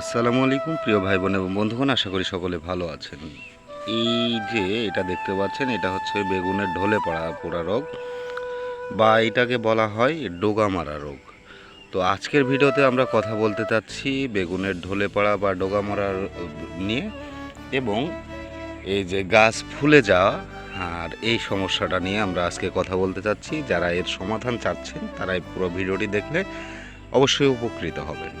আসসালামু আলাইকুম, প্রিয় ভাই বোন এবং বন্ধুগণ, আশা করি সকলে ভালো আছেন। এই যে এটা দেখতে পাচ্ছেন, এটা হচ্ছে বেগুনের ঢলে পড়া, পোড়া রোগ, বা এটাকে বলা হয় ডোগা মারা রোগ। তো আজকের ভিডিওতে আমরা কথা বলতে চাচ্ছি বেগুনের ঢলে পড়া বা ডোগা মারা নিয়ে এবং এই যে গাছ ফুলে যাওয়া আর এই সমস্যাটা নিয়ে আমরা আজকে কথা বলতে চাচ্ছি। যারা এর সমাধান চাচ্ছেন তারা এই পুরো ভিডিওটি দেখলে অবশ্যই উপকৃত হবেন।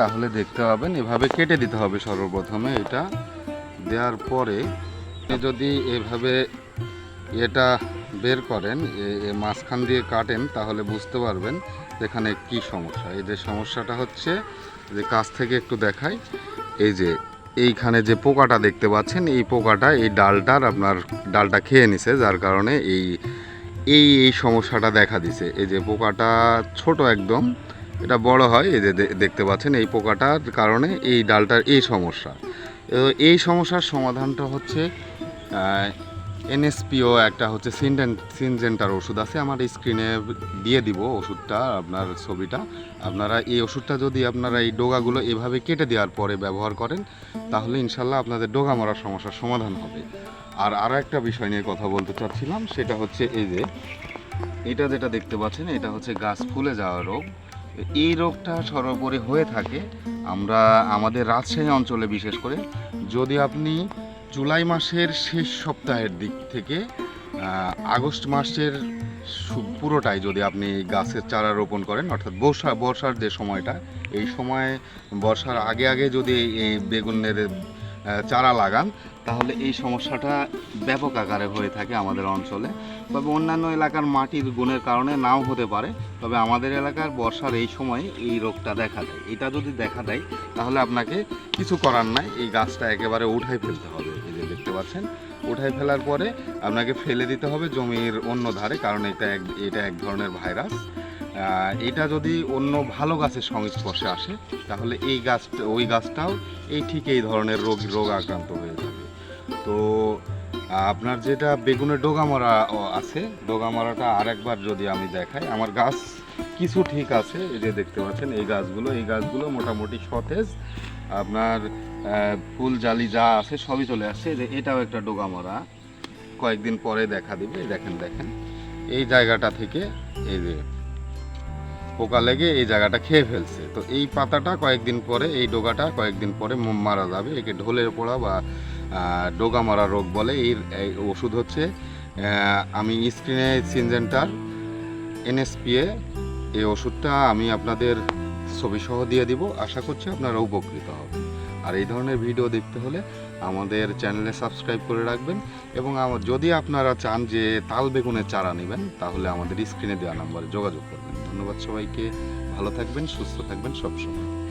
তাহলে দেখতে পাবেন, এভাবে কেটে দিতে হবে সর্বপ্রথমে এটা। দেওয়ার পরে যদি এভাবে এটা বের করেন মাঝখান দিয়ে কাটেন, তাহলে বুঝতে পারবেন এখানে কি সমস্যা। এই যে সমস্যাটা হচ্ছে, যে কাছ থেকে একটু দেখাই, এই যে এইখানে যে পোকাটা দেখতে পাচ্ছেন, এই পোকাটা, এই ডালটার আপনার ডালটা খেয়ে নিছে, যার কারণে এই এই এই সমস্যাটা দেখা দিছে। এই যে পোকাটা ছোট একদম এটা বড় হয়, এই যে দেখতে পাচ্ছেন এই পোকাটার কারণে এই ডালটার এই সমস্যা। এই সমস্যার সমাধানটা হচ্ছে এনএসপিও একটা হচ্ছে সিনডেন, সিনজেন্টার ওষুধ আছে, আমার স্ক্রিনে দিয়ে দিব ওষুধটা, আপনার ছবিটা। আপনারা এই ওষুধটা যদি আপনারা এই ডোগাগুলো এভাবে কেটে দেওয়ার পরে ব্যবহার করেন, তাহলে ইনশাল্লাহ আপনাদের ডোগা মরার সমস্যার সমাধান হবে। আর আরও একটা বিষয় নিয়ে কথা বলতে চাচ্ছিলাম, সেটা হচ্ছে এই যে, এটা যেটা দেখতে পাচ্ছেন, এটা হচ্ছে গাছ ফুলে যাওয়া রোগ। এই রোগটা সর্বোপরি হয়ে থাকে। আমরা আমাদের রাজশাহী অঞ্চলে বিশেষ করে, যদি আপনি জুলাই মাসের শেষ সপ্তাহের দিক থেকে আগস্ট মাসের পুরোটাই যদি আপনি গাছের চারা রোপণ করেন, অর্থাৎ বর্ষা, বর্ষার যে সময়টা, এই সময় বর্ষার আগে আগে যদি এই বেগুনের চারা লাগান, তাহলে এই সমস্যাটা ব্যাপক আকারে হয়ে থাকে আমাদের অঞ্চলে। তবে অন্যান্য এলাকার মাটির গুণের কারণে নাও হতে পারে, তবে আমাদের এলাকার বর্ষার এই সময় এই রোগটা দেখা দেয়। এটা যদি দেখা দেয়, তাহলে আপনাকে কিছু করার নাই, এই গাছটা একেবারে উঠাই ফেলতে হবে। এই যে দেখতে পাচ্ছেন, উঠাই ফেলার পরে আপনাকে ফেলে দিতে হবে জমির অন্য ধারে, কারণ এটা এক এটা এক ধরনের ভাইরাস। এটা যদি অন্য ভালো গাছের সংস্পর্শে আসে, তাহলে এই গাছটা ওই গাছটাও এই ঠিক এই ধরনের রোগ রোগ আক্রান্ত হয়ে যাবে। তো, আপনার যেটা বেগুনের ডোগামরা আছে ডোগামরাটা আরেকবার যদি আমি দেখাই, আমার গাছ কিছু ঠিক আছে, এই যে দেখতে পাচ্ছেন, এই গাছগুলো এই গাছগুলো মোটামুটি সতেজ। আপনার ফুল জালি যা আছে, সবই চলে আসছে। যে এটাও একটা ডোগামরা কয়েকদিন পরে দেখা দিবে, দেখেন দেখেন। এই জায়গাটা থেকে এই যে পোকা লেগে এই জায়গাটা খেয়ে ফেলছে। তো এই পাতাটা কয়েকদিন পরে, এই ডোগাটা কয়েকদিন পরে মারা যাবে। একে ঢোলের পোড়া বা ডোগা মারা রোগ বলে। এর, এই ওষুধ হচ্ছে আমি স্ক্রিনে সিনজেন্টার এনএসপিএ, এই ওষুধটা আমি আপনাদের ছবিসহ দিয়ে দিব। আশা করছি আপনারা উপকৃত হবেন। আর এই ধরনের ভিডিও দেখতে হলে আমাদের চ্যানেলে সাবস্ক্রাইব করে রাখবেন এবং যদি আপনারা চান যে তাল বেগুনের চারা নেবেন, তাহলে আমাদের স্ক্রিনে দেওয়া নাম্বারে যোগাযোগ করবেন। ধন্যবাদ সবাইকে। ভালো থাকবেন, সুস্থ থাকবেন সবসময়।